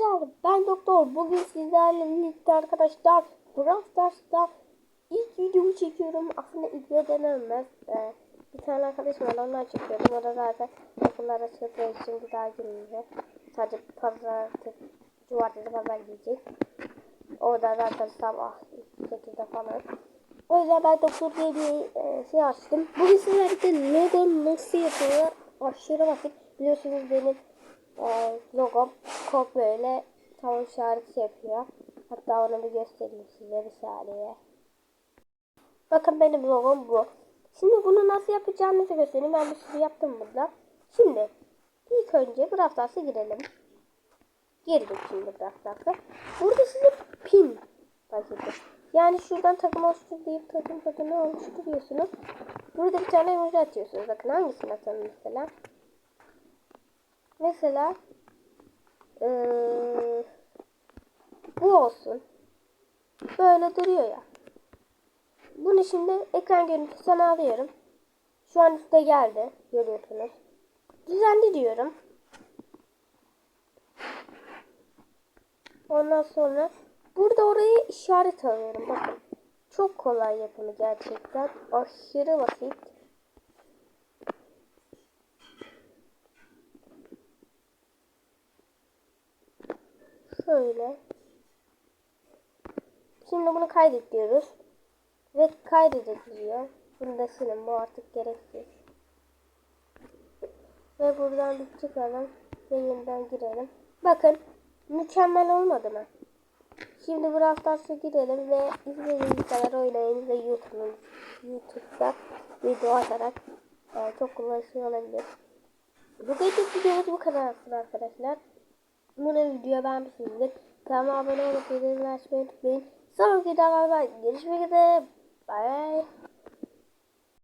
Arkadaşlar ben doktor. Bugün sizlerle birlikte arkadaşlar Brawl Stars'ta ilk videomu çekiyorum. Aslında ilk video denemez. Ee, bir tane arkadaşım var ondan çekiyordum. O da zaten okullara çıktığı için bir daha girmeyecek. Sadece pazar, cumartesi pazar gidecek. O da zaten sabah 8'de falan. O yüzden ben doktor diye bir e, şey açtım. Bugün sizlerle logo nasıl yapılır aşırı basit. Biliyorsunuz benim e, logom kod böyle tavuk işareti yapıyor. Hatta onu bir göstereyim size bir saniye. Bakın benim logom bu. Şimdi bunu nasıl yapacağınızı göstereyim. Ben bir sürü yaptım burada. Şimdi ilk önce Stars'a girelim. Girdik şimdi Stars'a. Burada size pin paketi. Yani şuradan takım oluştur deyip takım takımı oluşturuyorsunuz. Burada bir tane emoji atıyorsunuz. Bakın hangisini atalım mesela. Mesela ee, bu olsun. Böyle duruyor ya. Bunu şimdi ekran görüntüsüne alıyorum. Şu an üstte geldi. Görüyorsunuz. Düzenli diyorum. Ondan sonra burada oraya işaret alıyorum. Bakın. Çok kolay yapımı gerçekten. Aşırı basit. Şöyle. Şimdi bunu kaydet diyoruz. Ve kaydediliyor. Bunu da silin. Bu artık gereksiz. Ve buradan bir çıkalım. Ve yeniden girelim. Bakın. Mükemmel olmadı mı? Şimdi Brawl Stars'a girelim ve izlediğiniz kadar oynayın ve YouTube'un YouTube'da video atarak e, çok kullanışlı olabilir. Bu videomuz videomuz bu kadar arkadaşlar. Umarım videoyu beğenmişsinizdir. Kanalıma abone olup bildirimleri açmayı unutmayın. Sonraki videolarda görüşmek üzere. Bye bye.